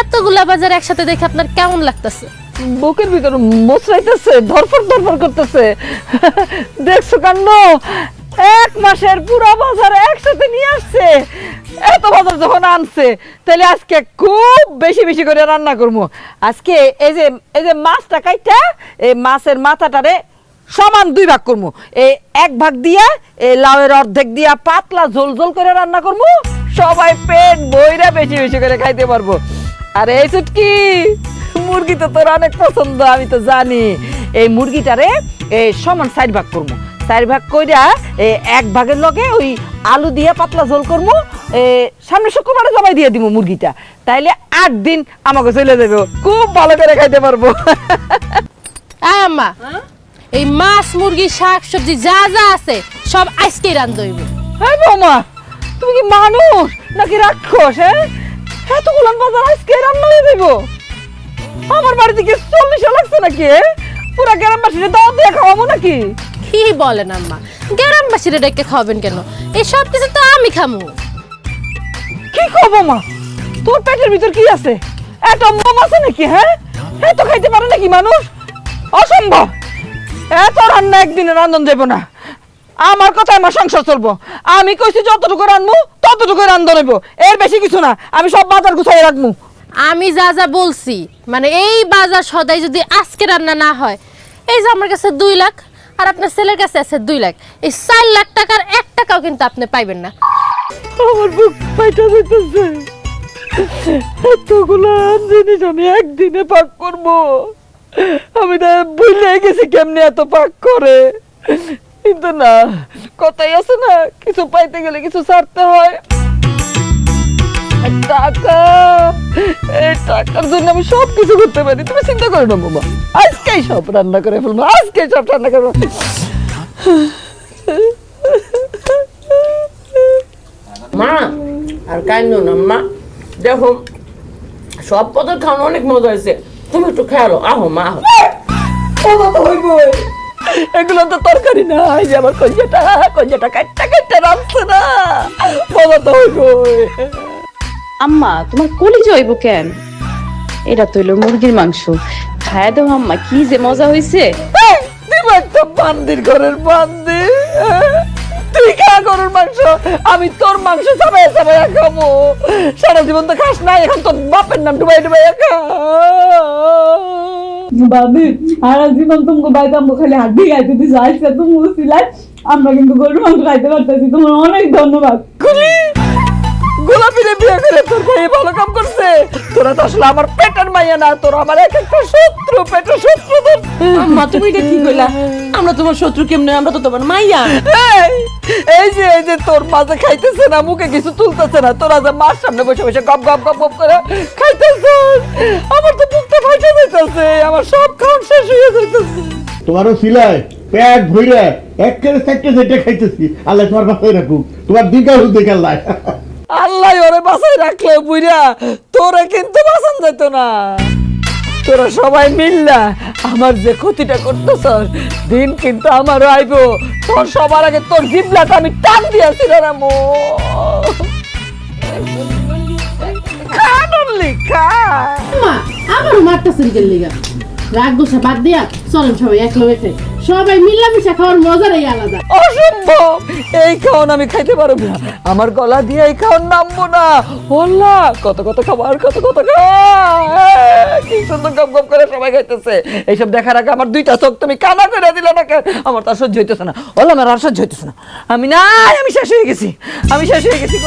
এতগুলা বাজার একসাথে দেখে আপনার কেমন লাগতেছে? বুকের ভিতর মোচড়াইতেছে, ধরফর ধরফর করতেছে। দেখছ কাণ্ড এক মাসের পুরো বাজার একসাথে নিয়ে আসছে। এত বাজার যখন আনছে, তাহলে আজকে খুব বেশি বেশি করে রান্না করব। আজকে এই যে এই যে মাছটা কাইটা, এই মাছের মাথাটারে সমান দুই ভাগ করব। এই এক ভাগ দিয়া, এই লাউয়ের অর্ধেক দিয়া পাতলা ঝোল ঝোল করে রান্না করব। সবাই পেট বইরা বেশি বেশি করে খাইতে পারব। আর এই চুটকি মুরগি তো তোর অনেক পছন্দ আমি তো জানি। এই মুরগিটারে এই সমান চার ভাগ করব। চার ভাগ কইরা এই এক ভাগের লগে ওই আলু দিয়ে পাতলা ঝোল করব সামনে শুক্রবারে জবাই দিয়ে দিব মুরগিটা। তাইলে আট দিন আমাকে চলে যাবে খুব ভালো করে খাইতে পারব। আম্মা এই মাছ মুরগি শাক সবজি যা যা আছে সব আজকেই রান্ধ হইব। হ্যাঁ বৌমা। তুমি কি মানুষ নাকি রাক্ষস হ্যাঁ? এতগুলো বাজার আজকে রান্না হয়ে যাইব। আমার বাড়িতে কি চল্লিশে লাগছে নাকি হ্যাঁ? পুরা গ্রামবাসীরা দাওয়াত দিয়ে খাওয়াবো নাকি? কি বলেন আম্মা গ্রামবাসীরা ডেকে খাওয়াবেন কেন? এই সব কিছু তো আমি খামু। কি খাব মা? তোর পেটের ভিতর কি আছে? এত মম আছে নাকি হ্যাঁ? এত খাইতে পারে নাকি মানুষ? অসম্ভব। এত রান্না একদিনে রান্ধন দেব না। আমার কথা আমার সংসার চলবো। আমি কইছি যতটুকু রান্ধবো ততটুকু রান্ধন নেব এর বেশি কিছু না আমি সব বাজার গুছাই রাখব আমি যা যা বলছি মানে এই বাজার সদাই যদি আজকে রান্না না হয় এই যে আমার কাছে দুই লাখ আর আপনার ছেলের কাছে আছে দুই লাখ এই চার লাখ টাকার এক টাকাও কিন্তু আপনি পাইবেন না। আমার বুক পাইটা যেতেছে। এতগুলো জিনিস আমি একদিনে পাক করব। আমি না ভুলে গেছি কেমনে এত পাক করে। কিন্তু না কথাই আছে না কিছু পাইতে গেলে কিছু ছাড়তে হয়। টাকা এই টাকার জন্য আমি সব কিছু করতে পারি। তুমি চিন্তা করো না বাবা আজকেই সব রান্না করে ফেলব আজকেই সব রান্না করব। মা আর কান্দো না মা। দেখো সব পদের খাওয়ানো অনেক মজা হয়েছে। তুমি একটু খেয়ালো আহো মা। আহো বাবা হইব এগুলো তো তরকারি না এই যে আমার কঞ্জাটা কঞ্জাটা কাটটা কাটটা রাখছে না। বাবা তো আম্মা তোমার কলি জৈব কেন? এটা তো হইল মুরগির মাংস। খায় দাও আম্মা কি যে মজা হইছে। দিব একটা বান্দির ঘরের বান্দির তুই খা গরুর মাংস আমি তোর মাংস সবাই সবাই খাব সারা জীবন তো খাস না এখন তোর বাপের নাম ডুবাই ডুবাই খা। বাবি, আর জীবন তোমাকে বাইতে আমরা খালি হাত দিয়ে গাইতে দিছো আজকে তুমি আমরা কিন্তু গরু মাংস খাইতে পারতেছি। তোমার অনেক ধন্যবাদ। গুলি গোলাপিরে বিয়ে করে তোর ভাই ভালো কাম করছে। তোরা তো আসলে আমার পেটের মাইয়া না তোরা আমার এক একটা শত্রু পেটের শত্রু তোর। মা তুমি এটা কি কইলা? আমরা তোমার শত্রু কেমনে আমরা তো তোমার মাইয়া। এই, এই যে এই যে তোর মাঝে খাইতেছে না মুখে কিছু তুলতেছে না তোরা যে মার সামনে বসে বসে গপ গপ গপ গপ করে খাইতেছে। আমার তো বুকটা ফাইটে যাইতেছে আমার সব খাওয়ান শেষ হয়ে যাইতেছে। তোমারও সিলাই পেট ভইরা এক করে চারটে চারটে খাইতেছি। আল্লাহ তোমার বাসায় রাখুক তোমার দিকা হুদে গেল্লাই আল্লাহ ওরে বাসায় রাখলে বুইরা তোরে কিন্তু বাঁচান যেত না। তোরা সবাই মিললা আমার যে ক্ষতিটা করতেছ দিন কিন্তু আমারও আইব। তোর সবার আগে তোর জিবলাটা আমি টান দিয়েছি রে মো খা নল্লি খা মা আমারও মারতেছেন লিগা? রাগ গোসা বাদ দিয়া চলেন সবাই এক খাই সবাই মিলামিশা খাওয়ার মজাটাই আলাদা। অসম্ভব! এই খাওন আমি খাইতে পারব না। আমার গলা দিয়ে এই খাওন নামবো না। বললা কত কত খাবার, কত কত কি সুন্দর গপ গপ করে সবাই খাইতেছে। এইসব দেখার আগে আমার দুইটা চোখ তুমি কানা করে দিলে না আমার তো আর সহ্য হইতেছে না। বললাম আমার আর সহ্য হইতেছে না। আমি না আমি শেষ হয়ে গেছি। আমি শেষ হয়ে গেছি।